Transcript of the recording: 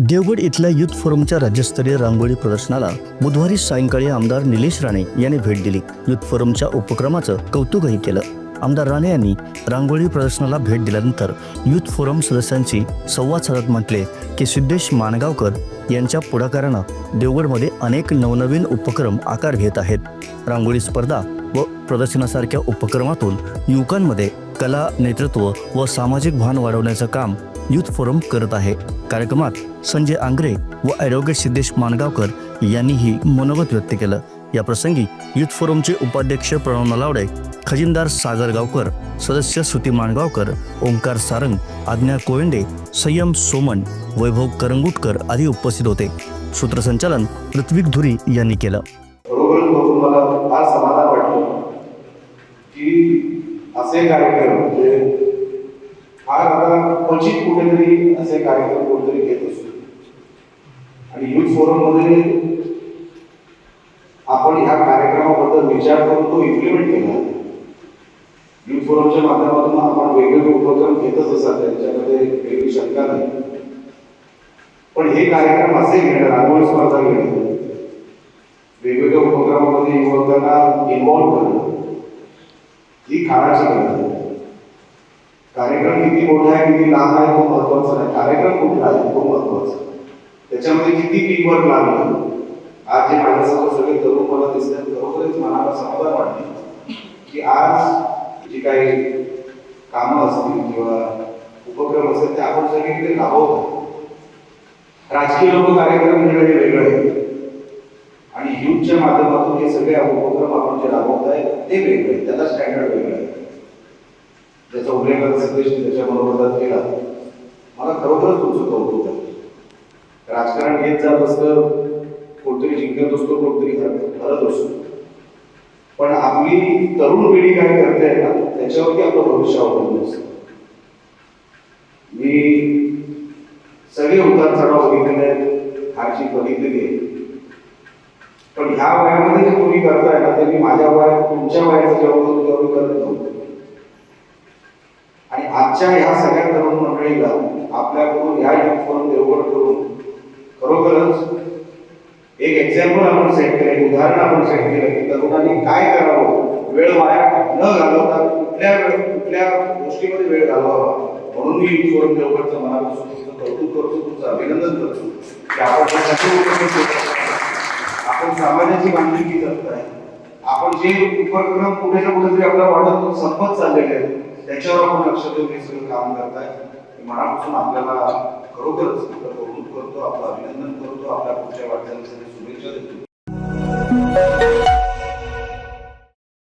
देवगड इथल्या युथ फोरमच्या राज्यस्तरीय रांगोळी प्रदर्शनाला बुधवारी सायंकाळी आमदार निलेश राणे यांनी भेट दिली. युथ फोरमच्या उपक्रमाचं कौतुकही केलं. आमदार राणे यांनी रांगोळी प्रदर्शनाला भेट दिल्यानंतर युथ फोरम सदस्यांशी संवाद साधत म्हटले की सिद्धेश माणगावकर यांच्या पुढाकारानं देवगडमध्ये अनेक नवनवीन उपक्रम आकार घेत आहेत. रांगोळी स्पर्धा व प्रदर्शनासारख्या उपक्रमातून युवकांमध्ये कला नेतृत्व व सामाजिक भान वाढवण्याचं काम युथ फोरम करत आहे. कार्यक्रमात संजय आंग्रे व ॲडव्होकेट सिद्धेश माणगावकर यांनीही मनोगत व्यक्त केलं. या प्रसंगी युथ फोरमचे उपाध्यक्ष प्रणव नलावडे खजिनदार सागर गावकर सदस्य श्रुती माणगावकर ओंकार सारंग आज्ञा कोयंडे संयम सोमन वैभव करंगुटकर आदी उपस्थित होते. सूत्रसंचालन ऋत्विक धुरी यांनी केलं. असे कार्यक्रम म्हणजे फार आता क्वचित कुठेतरी असे कार्यक्रम कोणतरी घेत असतो. आणि युथ फोरममध्ये आपण ह्या कार्यक्रमाबद्दल विचार करून तो इम्प्लिमेंट केला. युथ फोरमच्या माध्यमातून आपण वेगवेगळे उपक्रम घेतच असतात त्यांच्यामध्ये वेगळी शंका नाही. पण हे कार्यक्रम असे घेणं रांगोळी स्पर्धा घेणं वेगवेगळ्या उपक्रमामध्ये युवकांना इन्व्हॉल्व्ह करणं. ही काळाची गरज आहे. कार्यक्रम किती मोठा आहे किती लांब आहे तो महत्त्वाचा नाही. कार्यक्रम कुठला आहे तो महत्त्वाचा त्याच्यामध्ये किती टीमवर्क लागलं आज जे माझ्यासमोर सगळे तरुण मला दिसतात खरोखरच मनाला समाधान वाटते. की आज जी काही कामं असतील किंवा उपक्रम असतील ते आपण सगळे तिथे राबवतो. राजकीय लोक कार्यक्रम घेणं हे वेगळं आहे. आणि ह्यूजच्या माध्यमातून हे सगळे उपक्रम आपण जे राबवत आहे ते वेगळे आहे. त्याचा स्टँडर्ड वेगळा आहे. ज्याचा उल्लेख आता त्याच्याबरोबर केला मला खरोखरच तुमचं कौतुक आहे. राजकारण घेत जात असतं कोणतरी जिंकत असतो कोणतरी हरत असतो. पण आपली तरुण पिढी काय करते ना त्याच्यावरती आपलं भविष्य अवलंबून असतं. मी सगळे उतार चढाव बघितलेले आहेत हारची बघितलेली आहे. पण ह्या वयामध्ये जे तुम्ही करताय ना ते मी माझ्या वयात तुमच्या वयाचं जेवढं होतं करत नव्हतो. आणि आजच्या ह्या सगळ्या तरुण मंडळीला आपल्याकडून ह्या युथवरून फोरम देवगड करून खरोखरच एक एक्झाम्पल आपण सेट केलं एक उदाहरण आपण सेट केलं की तरुणांनी काय करावं? वेळ वाया न घालवता कुठल्या वेळ कुठल्या गोष्टीमध्ये वेळ घालवावा? म्हणून मी युथवरून देवगडचं मनापासून तुमचं कौतुक करतो तुमचं अभिनंदन करतो. की आपण हे सगळे उपक्रम करतो. आपण समाजाची बांधिलकी आहे आपण जे उपक्रम कुठे ना कुठेतरी आपल्या वाढत संपत चाललेले आहेत त्याच्यावर आपण लक्ष देऊन हे सगळं काम करताय. आहे मनापासून आपल्याला खरोखरच कौतुक करतो आपलं अभिनंदन करतो आपल्या पुढच्या वाटचालीसाठी शुभेच्छा देतो.